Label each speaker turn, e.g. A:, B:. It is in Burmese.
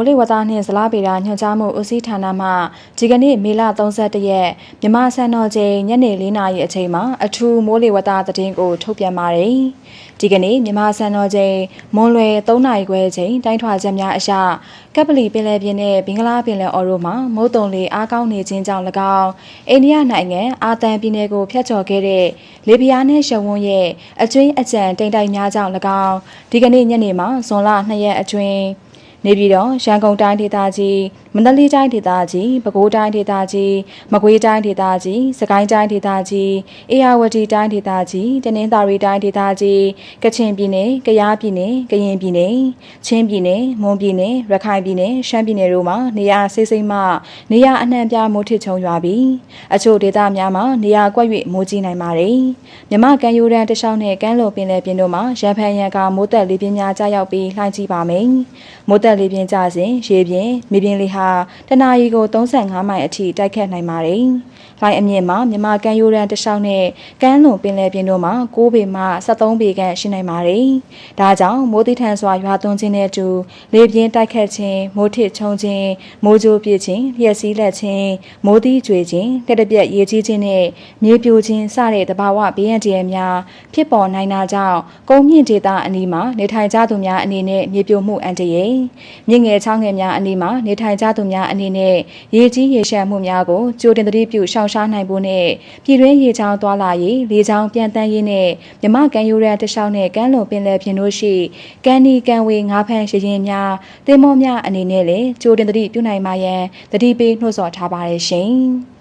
A: မိုးလေဝသနှင့်ဇလားပေတာညွှန်ကြားမှုဦးစီးဌာနမှဒီကနေ့မေလ31ရက်မြန်မာစံတော်ချိန်ညနေ4နာရီအချိန်မှာအထူးမိုးလေဝသသတင်းကိုထုတ်ပြန်ပါတယ်။ဒီကနေ့မြန်မာစံတော်ချိန်မွန်းလွယ်3နာရီခွဲချိန်တိုင်းထွာချက်များအရကပ်ပလီပင်လယ်ပြင်နဲ့ဘင်္ဂလားပင်လယ်အော်တို့မှာမိုးတုံလေအားကောင်းနေခြင်းကြောင့်၎င်းအိန္ဒိယနိုင်ငံအာသံပြည်နယ်ကိုဖျက်ချော်ခဲ့တဲ့လေပြားနဲ့ရှဝန်းရဲ့အကျွင်းအကြံတိမ်တိုင်များကြောင့်၎င်းဒီကနေ့ညနေမှာဇွန်လ2ရက်အတွင်း နေပြည်တော်ရန်ကုန်တိုင်းဒေသကြီးမ န္တလေးတိုင်းဒေသကြီးပဲခူးတိုင်းဒေသကြီးမကွေးတိုင်းဒေသကြီးစကိုင်းတိုင်းဒေသကြီးအေရဝတီတိုင်းဒေသကြီးတနင်္သာရီတိုင်းဒေသကြီးကချင်ပြည်နယ်ကယားပြည်နယ်ကရင်ပြည်နယ်ချင်းပြည်နယ်မွန်ပြည်နယ်ရခိုင်ပြည်နယ်ရှမ်းပြည်နယ်တို့မှာနေရာစိစိမ့်မှနေရာအနှံ့ပြမိုးထစ်ချုံရွာပြီးအချို့ဒေသများမှာနေရာကွက်၍မိုးကြီးနိုင်ပါတယ်မြမကန်ယူရန်တခြားနဲ့ကမ်းလွန်ပင်လယ်ပြင်တို့မှာရန်ဖန်ရန်ကမိုးတက်လေးပြင်းများကြားရောက်ပြီးလှိုင်းကြီးပါမယ်မိုးတက်လေးပြင်းကြစဉ်ရေပြင်းမြေပြင်းလေးဟာတနအီကို35မိုင်အထိတိုက်ခတ်နိုင်ပါတယ်။လိုင်းအမြင့်မှာမြမကန်ယူရန်တခြားနဲ့ကမ်းလွန်ပင်လယ်ပြင်တို့မှာ6ပေမှ73ပေခန့်ရှိနိုင်ပါတယ်။ဒါကြောင့်မိုးတိထန်စွာရွာသွန်းခြင်းနဲ့အတူလေပြင်းတိုက်ခတ်ခြင်းမိုးထစ်ချုံခြင်းမိုးကြိုးပြစ်ခြင်းလျှက်စီးလက်ခြင်းမိုးသီးကျွေခြင်းကက်တပြက်ရေကြီးခြင်းနဲ့မြေပြိုခြင်းစတဲ့သဘာဝဘေးရန်တရများဖြစ်ပေါ်နိုင်တာကြောင့်ကုန်းမြင့်ဒေသအနီးမှာနေထိုင်ကြသူများအနေနဲ့မြေပြိုမှုအန္တရာယ်မြင့်ငယ်ချောင်းငယ်များအနီးမှာနေထိုင်ကြသူများအနေနဲ့ရေကြီးရေရှမ်းမှုများကိုကြိုတင်သတိပြုရှောင်ရှားနိုင်ဖို့နဲ့ပြည်တွင်းရေချောင်းသွားလာရေးလေချောင်းပြန်တန်းရေးနဲ့မြမကန်ယူရန်တခြားနဲ့ကမ်းလွန်ပင်လယ်ပြင်တို့ရှိကန်နီကန်ဝေငါးဖမ်းရရင်များတင်မောများအနေနဲ့လည်းကြိုတင်သတိပြုနိုင်မှရန်သတိပေးနှိုးဆော်ထားပါတယ်ရှင်။